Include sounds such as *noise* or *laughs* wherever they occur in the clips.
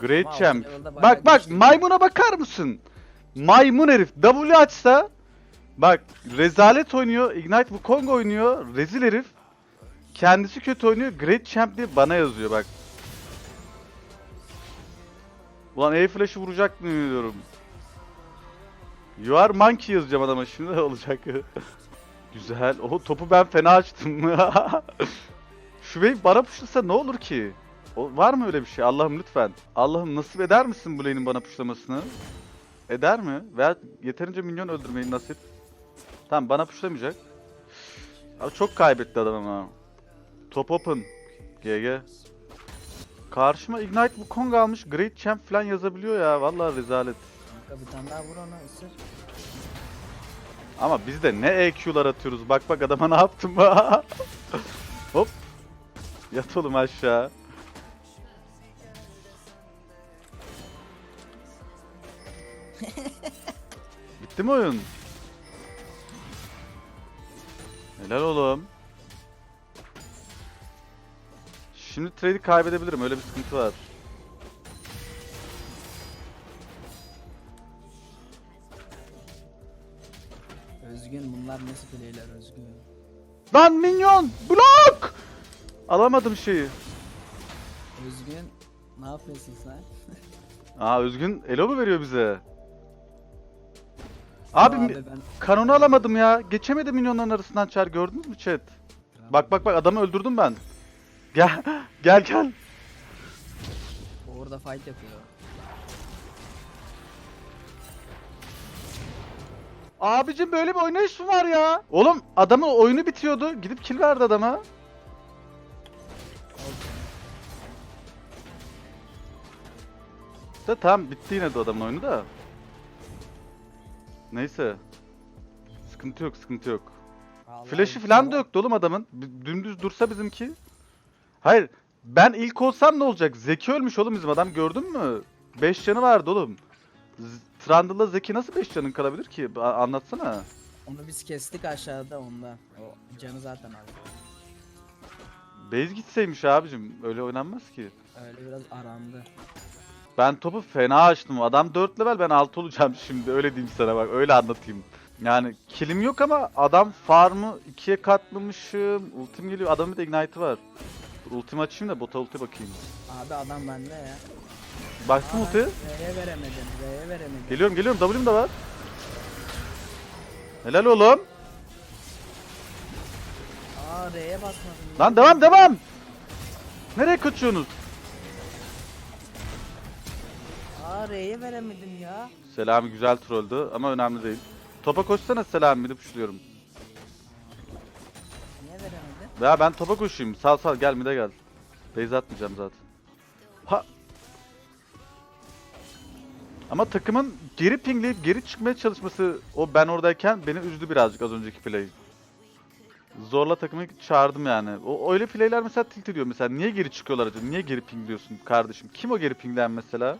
Great Ama Champ. alt level'da bayağı Bak bak güçlü. maymuna bakar mısın? Maymun herif. W açsa bak rezalet oynuyor. Ignite Wukong oynuyor. Rezil herif. Kendisi kötü oynuyor. Great Champ diye bana yazıyor bak. Ulan E flash'ı vuracak mı diyorum. You are monkey yazacağım adama şimdi ne *laughs* olacak? *laughs* Güzel. O topu ben fena açtım. *laughs* Şu wave bana puşlasa ne olur ki? O, var mı öyle bir şey? Allah'ım lütfen. Allah'ım nasip eder misin bu lane'in bana puşlamasını? Eder mi? Veya yeterince minyon öldürmeyi nasip. Tamam bana puşlamayacak. Abi çok kaybetti adam ama. Top open. GG. Karşıma Ignite Wukong almış. Great Champ falan yazabiliyor ya. Vallahi rezalet. Bir tane daha vur ona ısır. Ama biz de ne EQ'lar atıyoruz. Bak bak adama ne yaptım. *laughs* Hop. Yat oğlum aşağı. *laughs* Bitti mi oyun? Helal oğlum. Şimdi trade'i kaybedebilirim. Öyle bir sıkıntı var. Özgün bunlar nasıl playler Özgün. Lan minyon! Blok! Alamadım şeyi. Özgün ne yapıyorsun sen? *laughs* Aa Özgün elo mu veriyor bize? Abi, mi- ben kanonu alamadım ya. Geçemedim minyonların arasından çar gördünüz mü chat? Bak bak bak adamı öldürdüm ben. Gel *laughs* gel gel. orada fight yapıyor. Abicim böyle bir oynayış mı var ya? Oğlum adamın oyunu bitiyordu. Gidip kill verdi adama. Da tamam bitti yine de adamın oyunu da. Neyse. Sıkıntı yok sıkıntı yok. Flash'ı falan da tamam. yoktu oğlum adamın. Dümdüz dursa bizimki. Hayır. Ben ilk olsam ne olacak? Zeki ölmüş oğlum bizim adam gördün mü? 5 canı vardı oğlum. Trundle'la Zeki nasıl 5 canın kalabilir ki? A- anlatsana. Onu biz kestik aşağıda onda. O canı zaten aldı. Base gitseymiş abicim. Öyle oynanmaz ki. Öyle biraz arandı. Ben topu fena açtım. Adam 4 level ben 6 olacağım *laughs* şimdi. Öyle diyeyim sana bak. Öyle anlatayım. Yani kilim yok ama adam farmı ikiye katlamışım. Ultim geliyor. Adamın bir de ignite'ı var. Ultimi açayım da bota ulti bakayım. Abi adam bende ya. Baktım ulti. R'ye veremedim. R'ye veremedim. Geliyorum geliyorum W'm de var. Helal oğlum. Aa R'ye basmadım. Lan devam devam. Nereye kaçıyorsunuz? Aa R'ye veremedim ya. Selami güzel trolldü ama önemli değil. Topa koşsana Selami mid'i puşluyorum. Niye veremedi? Ya ben topa koşayım. Sal sal gel mid'e gel. Base atmayacağım zaten. Ha. Ama takımın geri pingleyip geri çıkmaya çalışması o ben oradayken beni üzdü birazcık az önceki play. Zorla takımı çağırdım yani. O öyle playler mesela tilt ediyor mesela. Niye geri çıkıyorlar acaba? Niye geri pingliyorsun kardeşim? Kim o geri pingleyen mesela?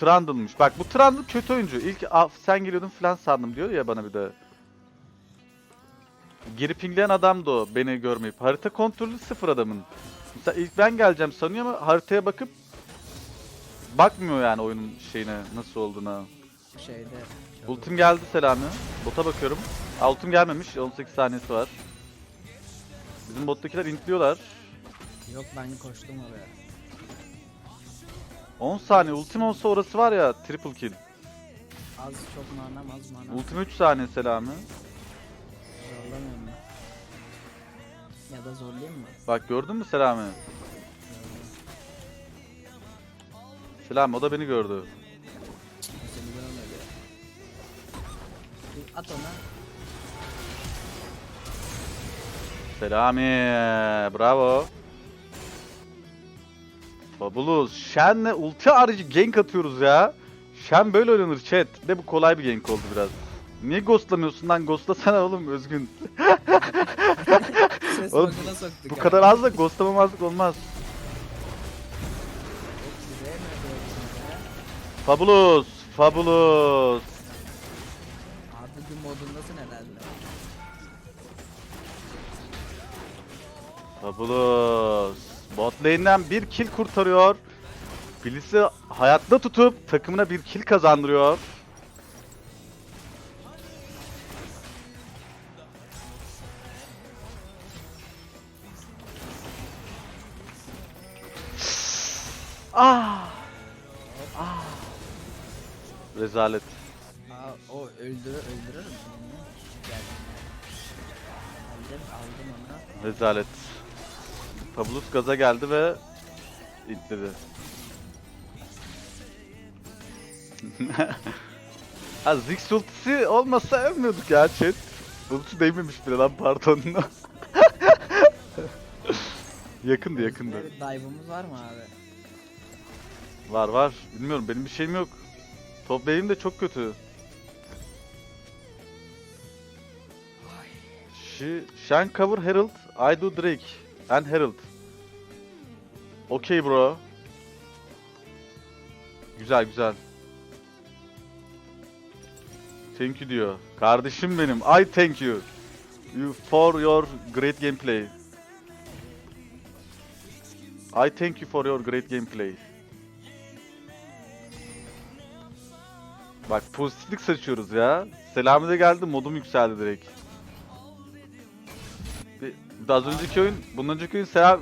Trundle'mış. Bak bu Trundle kötü oyuncu. İlk "Aa, sen geliyordun falan sandım diyor ya bana bir de. Geri pingleyen adamdı o beni görmeyip. Harita kontrolü sıfır adamın. Mesela ilk ben geleceğim sanıyor ama haritaya bakıp bakmıyor yani oyunun şeyine nasıl olduğuna. Şeyde. Ultim geldi Selami. Bota bakıyorum. Aa, ultim gelmemiş. 18 saniyesi var. Bizim bottakiler intliyorlar. Yok ben koştum oraya. 10 saniye. Ultim olsa orası var ya triple kill. Az çok manam az manam. Ultim 3 saniye Selami. Zorlamıyorum ben. Ya da zorlayayım mı? Bak gördün mü Selami? Selami o da beni gördü. Seni görmedi. Bir At ona. Selami, bravo. Fabulous. Shen'le ulti harici gank atıyoruz ya. Shen böyle oynanır chat. De bu kolay bir gank oldu biraz. Niye ghostlamıyorsun lan? Ghostlasana oğlum Özgün. *laughs* Oğlum, Bu kadar az da ghostlamamazlık olmaz. Fabulous. Fabulous. Abi gün modundasın herhalde. Fabulous. Bot lane'den bir kill kurtarıyor. Bliss'i hayatta tutup takımına bir kill kazandırıyor. Ah! Ah! Rezalet. Aa, o öldürür öldürür mü? Geldim. Aldım aldım onu. Rezalet. Fabulous gaza geldi ve itledi. *laughs* ha Ziggs ultisi olmasa ölmüyorduk ya chat. Ulti değmemiş bile lan pardon. *laughs* yakındı yakındı. Dive'ımız var mı abi? Var var. Bilmiyorum benim bir şeyim yok. Top lane'im de çok kötü. She, Shen cover Herald, I do Drake and Herald. Okay bro. Güzel güzel. Thank you diyor. Kardeşim benim. I thank you. You for your great gameplay. I thank you for your great gameplay. Bak pozitiflik saçıyoruz ya. Selami de geldi modum yükseldi direkt. Bir- Az önceki oyun, bundan önceki oyun Selam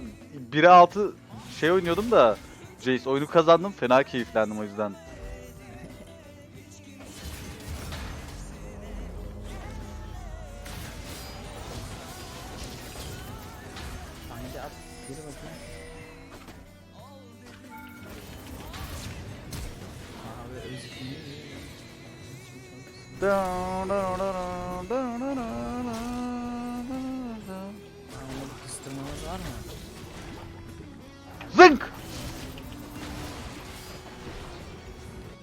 1'e 6 şey oynuyordum da Jace oyunu kazandım fena keyiflendim o yüzden. Zınk!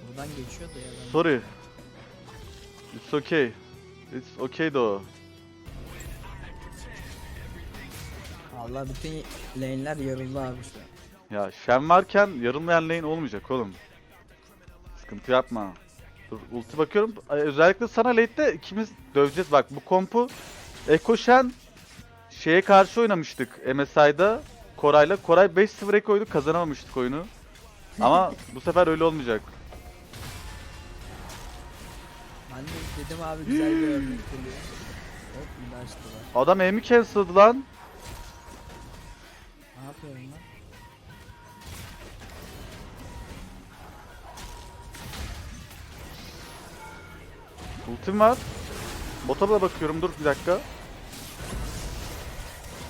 Buradan geçiyordu ya. Ben... Sorry. It's okay. It's okay though. Allah bütün lane'ler yoruldu abi şu an. Ya Shen varken yarılmayan lane olmayacak oğlum. Sıkıntı yapma. Dur ulti bakıyorum. Ay, Özellikle sana late'de ikimiz döveceğiz. Bak bu kompu Echo Shen şeye karşı oynamıştık MSI'da Koray'la. Koray 5-0 Echo'ydu kazanamamıştık oyunu. Ama bu sefer öyle olmayacak. Ben de dedim abi güzel bir örnek geliyor. Hop açtılar. Adam aim'i cancel'dı lan. Ne yapıyorum lan? Ultim var. Bota da bakıyorum dur bir dakika.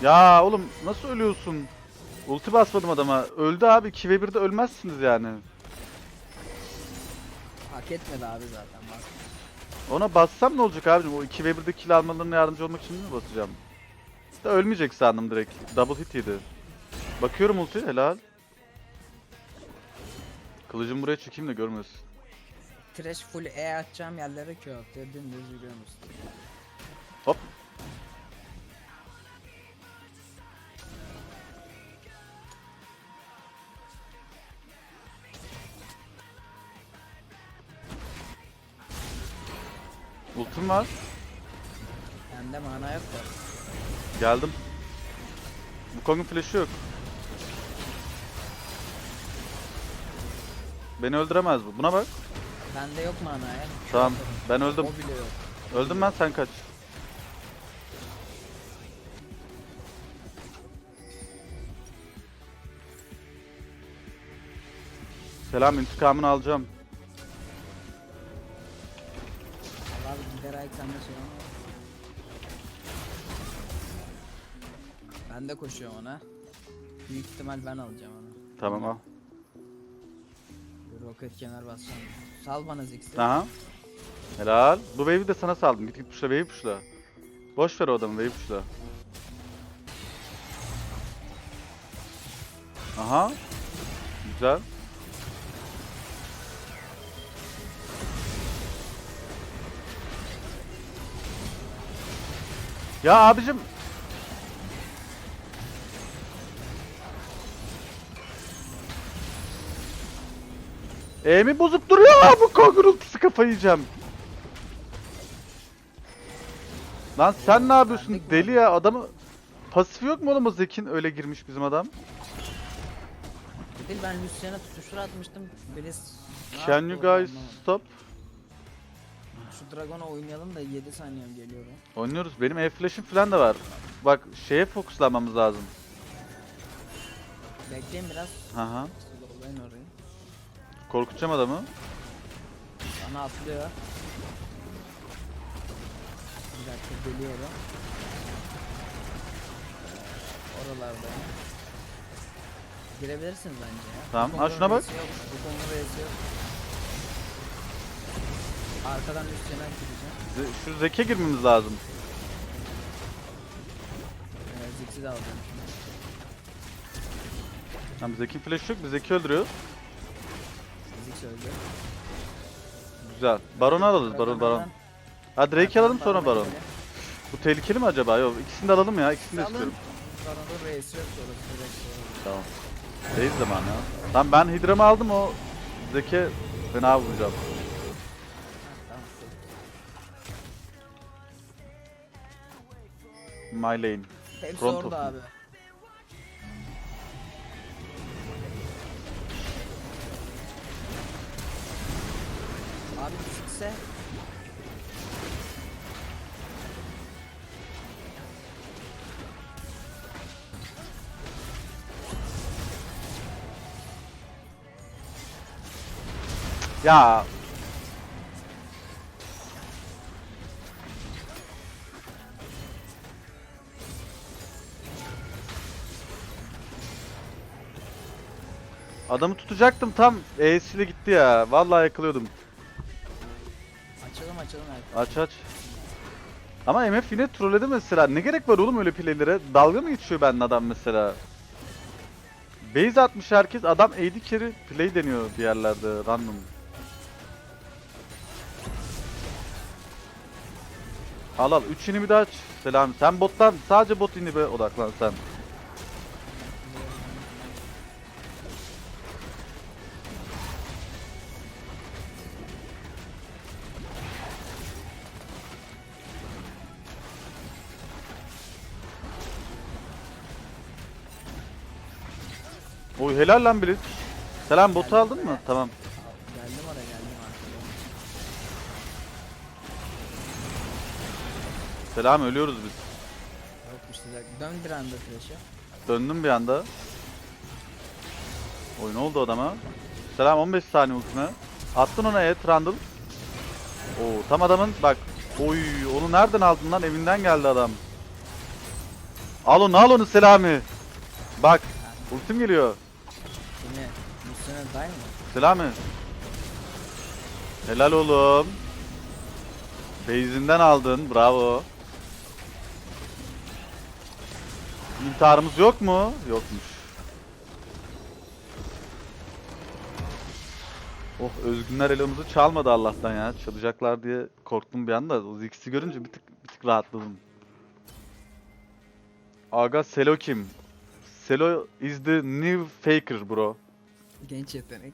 Ya oğlum nasıl ölüyorsun? Ulti basmadım adama. Öldü abi 2 ve 1'de ölmezsiniz yani. Hak etmedi abi zaten bak. Ona bassam ne olacak abicim? O 2 ve 1'de kill almalarına yardımcı olmak için mi basacağım? Da ölmeyecek sandım direkt. Double hit yedi. Bakıyorum ulti helal. Kılıcımı buraya çekeyim de görmesin. Trash full E atacağım yerlere Q atıyor dümdüz yürüyorum üstüne. Hop. Geldim. Bu Kong'un flash'ı yok. Beni öldüremez bu. Buna bak. Bende yok mana ya. Tamam. Ben öldüm. O bile yok. Öldüm ben sen kaç. Selam intikamını alacağım. Ben de koşuyorum ona. Büyük ihtimal ben alacağım onu. Tamam al. Roket kenar basacağım. Sal bana Ziggs'i. Aha. Helal. Bu wave'i de sana saldım. Git git puşla wave puşla. Boş ver o adamı wave puşla. Aha. Güzel. Ya abicim. E'mi bozup duruyor bu kol gürültüsü kafayı yiyeceğim. Lan sen ne yapıyorsun deli ya adamı Pasifi yok mu oğlum o Zekin öyle girmiş bizim adam. Değil ben Lucian'a tutuştur atmıştım. Beliz ne Can you guys anlamadım. stop? Şu Dragon'a oynayalım da 7 saniyem geliyor. Oynuyoruz. Benim E-Flash'im falan da var. Bak şeye fokuslanmamız lazım. Bekleyin biraz. Haha. Slowlayın orayı. Korkutacağım adamı. Bana atlıyor. Bir dakika geliyorum. Oralarda. Girebilirsiniz bence ya. Tamam, Bu ha konuda şuna bak. Yok. Bu konuda reisi yok. Arkadan üstüne gideceğim. Ze- Şu Zeke girmemiz lazım. Ee, Ziggs'i de alacağım şimdi. Tamam Zeke'in flash'ı yok. Biz Zeki öldürüyoruz. Öldü. Güzel. Baron'u alalım. Baron, Baron. Ha Drake'i alalım sonra Baron. Bu tehlikeli mi acaba? Yok ikisini de alalım ya. İkisini de Alın. istiyorum. Baron'un reisi yok sonra direkt sonra. Tamam. Değil zaman ya. Tamam ben Hydra'mı aldım o Zeke fena vuracağım. Tamam. My lane. Orada of abi. Abi çıksa Ya Adamı tutacaktım tam E'siyle gitti ya. Vallahi yakılıyordum. Açalım açalım her Aç aç. Ama MF yine trolledi mesela. Ne gerek var oğlum öyle playlere? Dalga mı geçiyor benimle adam mesela? Base atmış herkes. Adam AD carry play deniyor bir yerlerde random. Al al 3 bir daha aç. Selam. Sen bottan sadece bot inhibe odaklan sen. Oy helal lan Blitz. Selam botu aldın mı? Tamam. Geldim oraya geldim arkaya. Selam ölüyoruz biz. Yok işte dön bir anda flash'ı. Döndüm bir anda. Oy ne oldu adama? Selam 15 saniye ultime. Attın ona et Randall. Oo tam adamın bak. Oy onu nereden aldın lan? Evinden geldi adam. Al onu al onu Selami. Bak ultim geliyor. Mı? Selami. Helal oğlum. Base'inden aldın. Bravo. İntiharımız yok mu? Yokmuş. Oh özgünler elamızı çalmadı Allah'tan ya. Çalacaklar diye korktum bir anda. O Ziggs'i görünce bir tık, bir tık rahatladım. Aga Selo kim? Selo is the new faker bro. 現地やったね